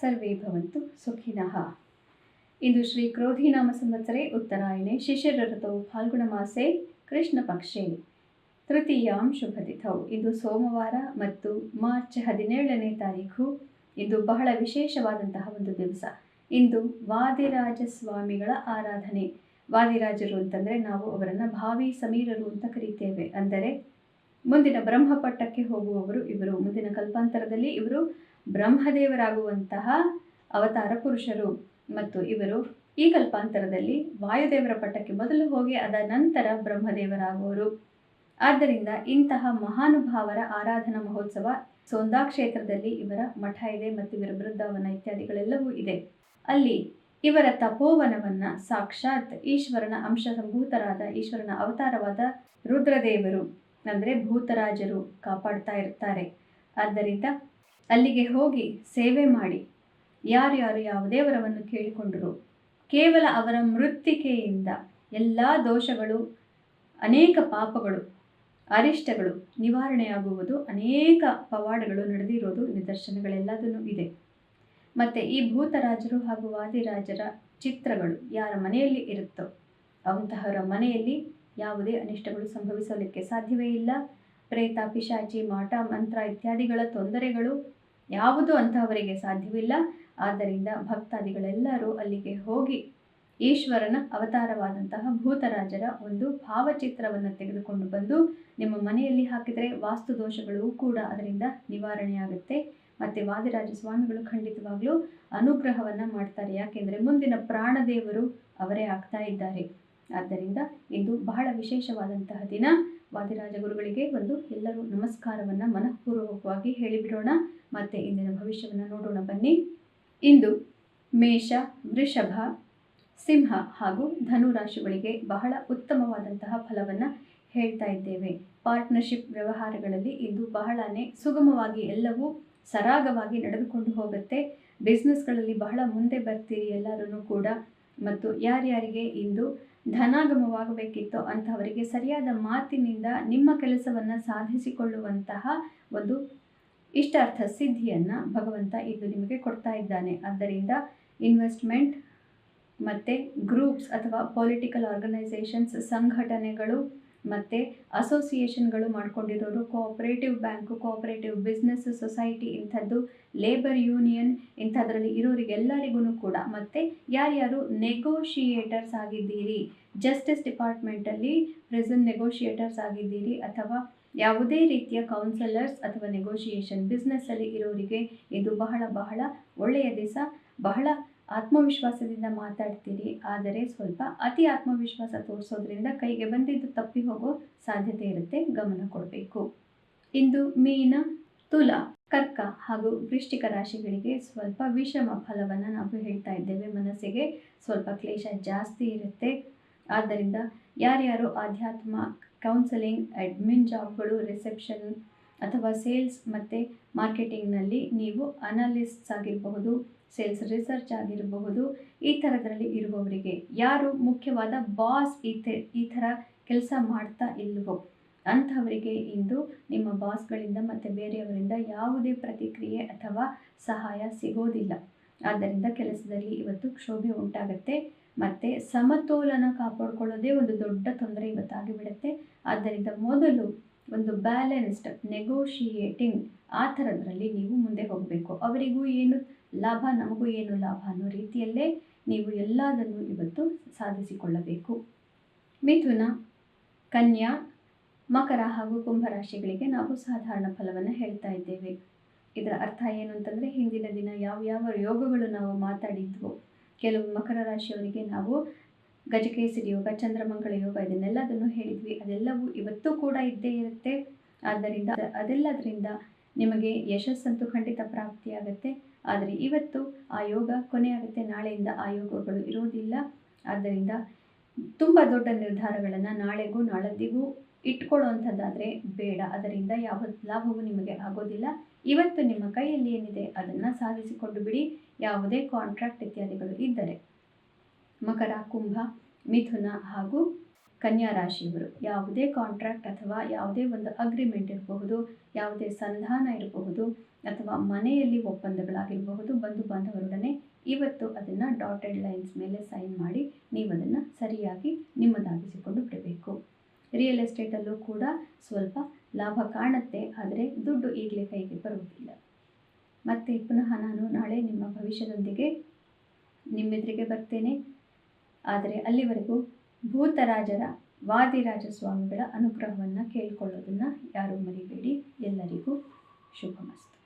ಸರ್ವೇ ಭವಂತು ಸುಖಿನಃ. ಇಂದು ಶ್ರೀ ಕ್ರೋಧಿನಾಮ ಸಂವತ್ಸರೆ ಉತ್ತರಾಯಣೆ ಶಿಶಿರ ಋತೌ ಫಾಲ್ಗುಣ ಮಾಸೆ, ಕೃಷ್ಣ ಪಕ್ಷೆ. ತೃತೀಯಾಂ ಶುಭತಿಥೌ. ಇಂದು ಸೋಮವಾರ ಮತ್ತು ಮಾರ್ಚ್ ಹದಿನೇಳನೇ ತಾರೀಖು. ಇಂದು ಬಹಳ ವಿಶೇಷವಾದಂತಹ ಒಂದು ದಿವಸ. ಇಂದು ವಾದಿರಾಜ ಸ್ವಾಮಿಗಳ ಆರಾಧನೆ. ವಾದಿರಾಜರು ಅಂತಂದರೆ ನಾವು ಅವರನ್ನು ಭಾವಿ ಸಮೀರರು ಅಂತ ಕರೀತೇವೆ. ಅಂದರೆ ಮುಂದಿನ ಬ್ರಹ್ಮಪಟ್ಟಕ್ಕೆ ಹೋಗುವವರು ಇವರು. ಮುಂದಿನ ಕಲ್ಪಾಂತರದಲ್ಲಿ ಇವರು ಬ್ರಹ್ಮದೇವರಾಗುವಂತಹ ಅವತಾರ ಪುರುಷರು ಮತ್ತು ಇವರು ಈ ಕಲ್ಪಾಂತರದಲ್ಲಿ ವಾಯುದೇವರ ಪಟ್ಟಕ್ಕೆ ಮೊದಲು ಹೋಗಿ ಅದ ನಂತರ ಬ್ರಹ್ಮದೇವರಾಗುವರು. ಆದ್ದರಿಂದ ಇಂತಹ ಮಹಾನುಭಾವರ ಆರಾಧನಾ ಮಹೋತ್ಸವ ಸೋಂದಾ ಕ್ಷೇತ್ರದಲ್ಲಿ ಇವರ ಮಠ ಇದೆ ಮತ್ತು ಇವರ ಬೃಂದಾವನ ಇತ್ಯಾದಿಗಳೆಲ್ಲವೂ ಇದೆ. ಅಲ್ಲಿ ಇವರ ತಪೋವನವನ್ನ ಸಾಕ್ಷಾತ್ ಈಶ್ವರನ ಅಂಶ ಸಂಭೂತರಾದ ಈಶ್ವರನ ಅವತಾರವಾದ ರುದ್ರದೇವರು, ಅಂದರೆ ಭೂತರಾಜರು ಕಾಪಾಡ್ತಾ ಇರ್ತಾರೆ. ಆದ್ದರಿಂದ ಅಲ್ಲಿಗೆ ಹೋಗಿ ಸೇವೆ ಮಾಡಿ. ಯಾರ್ಯಾರು ಯಾವುದೇ ವರವನ್ನು ಕೇಳಿಕೊಂಡರು? ಕೇವಲ ಅವರ ಮೃತ್ತಿಕೆಯಿಂದ ಎಲ್ಲ ದೋಷಗಳು, ಅನೇಕ ಪಾಪಗಳು, ಅರಿಷ್ಟಗಳು ನಿವಾರಣೆಯಾಗುವುದು, ಅನೇಕ ಪವಾಡಗಳು ನಡೆದಿರೋದು ನಿದರ್ಶನಗಳೆಲ್ಲದನ್ನೂ ಇದೆ. ಮತ್ತು ಈ ಭೂತರಾಜರು ಹಾಗೂ ವಾದಿರಾಜರ ಚಿತ್ರಗಳು ಯಾರ ಮನೆಯಲ್ಲಿ ಇರುತ್ತೋ ಅಂತಹವರ ಮನೆಯಲ್ಲಿ ಯಾವುದೇ ಅನಿಷ್ಟಗಳು ಸಂಭವಿಸಲಿಕ್ಕೆ ಸಾಧ್ಯವೇ ಇಲ್ಲ. ಪ್ರೇತ ಪಿಶಾಚಿ ಮಾಟ, ಮಂತ್ರ ಇತ್ಯಾದಿಗಳ ತೊಂದರೆಗಳು ಯಾವುದೂ ಅಂತಹವರಿಗೆ ಸಾಧ್ಯವಿಲ್ಲ. ಆದ್ದರಿಂದ ಭಕ್ತಾದಿಗಳೆಲ್ಲರೂ ಅಲ್ಲಿಗೆ ಹೋಗಿ ಈಶ್ವರನ ಅವತಾರವಾದಂತಹ ಭೂತರಾಜರ ಒಂದು ಭಾವಚಿತ್ರವನ್ನು ತೆಗೆದುಕೊಂಡು ಬಂದು ನಿಮ್ಮ ಮನೆಯಲ್ಲಿ ಹಾಕಿದರೆ ವಾಸ್ತು ದೋಷಗಳು ಕೂಡ ಅದರಿಂದ ನಿವಾರಣೆಯಾಗುತ್ತೆ. ಮತ್ತು ವಾದಿರಾಜ ಸ್ವಾಮಿಗಳು ಖಂಡಿತವಾಗ್ಲೂ ಅನುಗ್ರಹವನ್ನು ಮಾಡ್ತಾರೆ. ಯಾಕೆಂದರೆ ಮುಂದಿನ ಪ್ರಾಣದೇವರು ಅವರೇ ಆಗ್ತಾ ಇದ್ದಾರೆ. ಆದ್ದರಿಂದ ಇಂದು ಬಹಳ ವಿಶೇಷವಾದಂತಹ ದಿನ ವಾದಿರಾಜ ಗುರುಗಳಿಗೆ ಒಂದು ಎಲ್ಲರೂ ನಮಸ್ಕಾರವನ್ನು ಮನಃಪೂರ್ವಕವಾಗಿ ಹೇಳಿಬಿಡೋಣ. ಮತ್ತೆ ಇಂದಿನ ಭವಿಷ್ಯವನ್ನು ನೋಡೋಣ ಬನ್ನಿ. ಇಂದು ಮೇಷ, ವೃಷಭ, ಸಿಂಹ ಹಾಗೂ ಧನು ರಾಶಿಗಳಿಗೆ ಬಹಳ ಉತ್ತಮವಾದಂತಹ ಫಲವನ್ನು ಹೇಳ್ತಾ ಇದ್ದೇವೆ. ಪಾರ್ಟ್ನರ್ಶಿಪ್ ವ್ಯವಹಾರಗಳಲ್ಲಿ ಇಂದು ಬಹಳನೇ ಸುಗಮವಾಗಿ ಎಲ್ಲವೂ ಸರಾಗವಾಗಿ ನಡೆದುಕೊಂಡು ಹೋಗುತ್ತೆ. ಬಿಸ್ನೆಸ್ಗಳಲ್ಲಿ ಬಹಳ ಮುಂದೆ ಬರ್ತೀರಿ ಎಲ್ಲರೂ ಕೂಡ. ಮತ್ತು ಯಾರ್ಯಾರಿಗೆ ಇಂದು ಧನಾಗಮವಾಗಬೇಕಿತ್ತೋ. ಅಂತಹವರಿಗೆ ಸರಿಯಾದ ಮಾತಿನಿಂದ ನಿಮ್ಮ ಕೆಲಸವನ್ನು ಸಾಧಿಸಿಕೊಳ್ಳುವಂತಹ ಒಂದು ಇಷ್ಟಾರ್ಥ ಸಿದ್ಧಿಯನ್ನು ಭಗವಂತ ಇದು ನಿಮಗೆ ಕೊಡ್ತಾ ಇದ್ದಾನೆ. ಆದ್ದರಿಂದ ಇನ್ವೆಸ್ಟ್ಮೆಂಟ್ ಮತ್ತು ಗ್ರೂಪ್ಸ್ ಅಥವಾ ಪೊಲಿಟಿಕಲ್ ಆರ್ಗನೈಸೇಷನ್ಸ್, ಸಂಘಟನೆಗಳು ಮತ್ತು ಅಸೋಸಿಯೇಷನ್ಗಳು ಮಾಡ್ಕೊಂಡಿರೋರು cooperative bank cooperative business society ಇಂಥದ್ದು ಲೇಬರ್ ಯೂನಿಯನ್ ಇಂಥದ್ರಲ್ಲಿ ಇರೋರಿಗೆಲ್ಲರಿಗೂ ಕೂಡ. ಮತ್ತು ಯಾರ್ಯಾರು ನೆಗೋಷಿಯೇಟರ್ಸ್ ಆಗಿದ್ದೀರಿ ಜಸ್ಟಿಸ್ ಡಿಪಾರ್ಟ್ಮೆಂಟಲ್ಲಿ ಪ್ರೆಸೆಂಟ್ ನೆಗೋಷಿಯೇಟರ್ಸ್ ಆಗಿದ್ದೀರಿ ಅಥವಾ ಯಾವುದೇ ರೀತಿಯ ಕೌನ್ಸಲರ್ಸ್ ಅಥವಾ ನೆಗೋಷಿಯೇಷನ್ ಬಿಸ್ನೆಸ್ಸಲ್ಲಿ ಇರೋರಿಗೆ ಇದು ಬಹಳ ಬಹಳ ಒಳ್ಳೆಯ ದಿವಸ, ಬಹಳ ಆತ್ಮವಿಶ್ವಾಸದಿಂದ ಮಾತಾಡ್ತೀರಿ, ಆದರೆ ಸ್ವಲ್ಪ ಅತಿ ಆತ್ಮವಿಶ್ವಾಸ ತೋರಿಸೋದ್ರಿಂದ ಕೈಗೆ ಬಂದಿದ್ದು ತಪ್ಪಿ ಹೋಗೋ ಸಾಧ್ಯತೆ ಇರುತ್ತೆ, ಗಮನ ಕೊಡಬೇಕು. ಇಂದು ಮೀನ, ತುಲ, ಕರ್ಕ ಹಾಗೂ ವೃಶ್ಚಿಕ ರಾಶಿಗಳಿಗೆ ಸ್ವಲ್ಪ ವಿಷಮ ಫಲವನ್ನು ನಾವು ಹೇಳ್ತಾ ಇದ್ದೇವೆ. ಮನಸ್ಸಿಗೆ ಸ್ವಲ್ಪ ಕ್ಲೇಶ ಜಾಸ್ತಿ ಇರುತ್ತೆ. ಆದ್ದರಿಂದ ಯಾರ್ಯಾರು ಆಧ್ಯಾತ್ಮ ಕೌನ್ಸಲಿಂಗ್ ಅಡ್ಮಿನ್ ಜಾಬ್ಗಳು ರಿಸೆಪ್ಷನ್ ಅಥವಾ ಸೇಲ್ಸ್ ಮತ್ತು ಮಾರ್ಕೆಟಿಂಗ್ನಲ್ಲಿ ನೀವು ಅನಾಲಿಸ್ಟ್ಸ್ ಆಗಿರಬಹುದು, ಸೇಲ್ಸ್ ರಿಸರ್ಚ್ ಆಗಿರಬಹುದು, ಈ ಥರದ್ರಲ್ಲಿ ಇರುವವರಿಗೆ. ಯಾರು ಮುಖ್ಯವಾದ ಬಾಸ್ ಈ ಈ ಥರ ಕೆಲಸ ಮಾಡ್ತಾ ಇಲ್ವೋ, ಅಂಥವರಿಗೆ ಇಂದು ನಿಮ್ಮ ಬಾಸ್ಗಳಿಂದ ಮತ್ತು ಬೇರೆಯವರಿಂದ ಯಾವುದೇ ಪ್ರತಿಕ್ರಿಯೆ ಅಥವಾ ಸಹಾಯ ಸಿಗೋದಿಲ್ಲ. ಆದ್ದರಿಂದ ಕೆಲಸದಲ್ಲಿ ಇವತ್ತು ಕ್ಷೋಭೆ ಉಂಟಾಗುತ್ತೆ, ಮತ್ತು ಸಮತೋಲನ ಕಾಪಾಡಿಕೊಳ್ಳೋದೇ ಒಂದು ದೊಡ್ಡ ತೊಂದರೆ ಇವತ್ತಾಗಿಬಿಡುತ್ತೆ. ಆದ್ದರಿಂದ ಮೊದಲು ಒಂದು ಬ್ಯಾಲೆನ್ಸ್ಡ್ ನೆಗೋಷಿಯೇಟಿಂಗ್ ಆ ಥರದ್ರಲ್ಲಿ ನೀವು ಮುಂದೆ ಹೋಗಬೇಕು. ಅವರಿಗೂ ಏನು ಲಾಭ, ನಮಗೂ ಏನು ಲಾಭ ಅನ್ನೋ ರೀತಿಯಲ್ಲೇ ನೀವು ಎಲ್ಲದನ್ನು ಇವತ್ತು ಸಾಧಿಸಿಕೊಳ್ಳಬೇಕು. ಮಿಥುನ, ಕನ್ಯಾ, ಮಕರ ಹಾಗೂ ಕುಂಭರಾಶಿಗಳಿಗೆ ನಾವು ಸಾಧಾರಣ ಫಲವನ್ನು ಹೇಳ್ತಾ ಇದ್ದೇವೆ. ಇದರ ಅರ್ಥ ಏನು ಅಂತಂದರೆ, ಹಿಂದಿನ ದಿನ ಯಾವ ಯಾವ ಯೋಗಗಳು ನಾವು ಮಾತಾಡಿದ್ವು, ಕೆಲವು ಮಕರ ರಾಶಿಯವರಿಗೆ ನಾವು ಗಜಕೇಸರಿ ಯೋಗ ಚಂದ್ರಮಂಗಳ ಯೋಗ ಇದನ್ನೆಲ್ಲದನ್ನು ಹೇಳಿದ್ವಿ. ಅದೆಲ್ಲವೂ ಇವತ್ತು ಕೂಡ ಇದ್ದೇ ಇರುತ್ತೆ. ಆದ್ದರಿಂದ ಅದೆಲ್ಲದರಿಂದ ನಿಮಗೆ ಯಶಸ್ಸಂತೂ ಖಂಡಿತ ಪ್ರಾಪ್ತಿಯಾಗುತ್ತೆ. ಆದರೆ ಇವತ್ತು ಆ ಯೋಗ ಕೊನೆಯಾಗುತ್ತೆ. ನಾಳೆಯಿಂದ ಆ ಯೋಗಗಳು ಇರೋದಿಲ್ಲ ಆದ್ದರಿಂದ ತುಂಬ ದೊಡ್ಡ ನಿರ್ಧಾರಗಳನ್ನು ನಾಳೆಗೂ ನಾಳದ್ದಿಗೂ ಇಟ್ಕೊಳ್ಳುವಂಥದ್ದಾದರೆ ಬೇಡ. ಅದರಿಂದ ಯಾವ ಲಾಭವೂ ನಿಮಗೆ ಆಗೋದಿಲ್ಲ. ಇವತ್ತು ನಿಮ್ಮ ಕೈಯಲ್ಲಿ ಏನಿದೆ ಅದನ್ನು ಸಾಧಿಸಿಕೊಂಡು ಬಿಡಿ. ಯಾವುದೇ ಕಾಂಟ್ರಾಕ್ಟ್ ಇತ್ಯಾದಿಗಳು ಇದ್ದರೆ. ಮಕರ, ಕುಂಭ, ಮಿಥುನ ಹಾಗೂ ಕನ್ಯಾ ರಾಶಿಯವರು. ಯಾವುದೇ ಕಾಂಟ್ರಾಕ್ಟ್ ಅಥವಾ ಯಾವುದೇ ಒಂದು ಅಗ್ರಿಮೆಂಟ್ ಇರಬಹುದು, ಯಾವುದೇ ಸಂಧಾನ ಇರಬಹುದು ಅಥವಾ ಮನೆಯಲ್ಲಿ ಒಪ್ಪಂದಗಳಾಗಿರಬಹುದು, ಬಂಧು ಬಾಂಧವರೊಡನೆ ಇವತ್ತು ಅದನ್ನು ಡಾಟೆಡ್ ಲೈನ್ಸ್ ಮೇಲೆ ಸೈನ್ ಮಾಡಿ ನೀವು ಅದನ್ನು ಸರಿಯಾಗಿ ನಿಮ್ಮದಾಗಿಸಿಕೊಂಡು ಬಿಡಬೇಕು. ರಿಯಲ್ ಎಸ್ಟೇಟಲ್ಲೂ ಕೂಡ ಸ್ವಲ್ಪ ಲಾಭ ಕಾಣುತ್ತೆ, ಆದರೆ ದುಡ್ಡು ಈಗಲೇ ಕೈಗೆ ಬರುವುದಿಲ್ಲ. ಮತ್ತೆ ಪುನಃ ನಾನು ನಾಳೆ ನಿಮ್ಮ ಭವಿಷ್ಯದೊಂದಿಗೆ ನಿಮ್ಮೆದುರಿಗೆ ಬರ್ತೇನೆ. ಆದರೆ ಅಲ್ಲಿವರೆಗೂ ಭೂತರಾಜರ ವಾದಿರಾಜ ಸ್ವಾಮಿಗಳ ಅನುಗ್ರಹವನ್ನು ಕೇಳಿಕೊಳ್ಳೋದನ್ನು ಯಾರೂ ಮರಿಬೇಡಿ. ಎಲ್ಲರಿಗೂ ಶುಭಮಸ್ತು.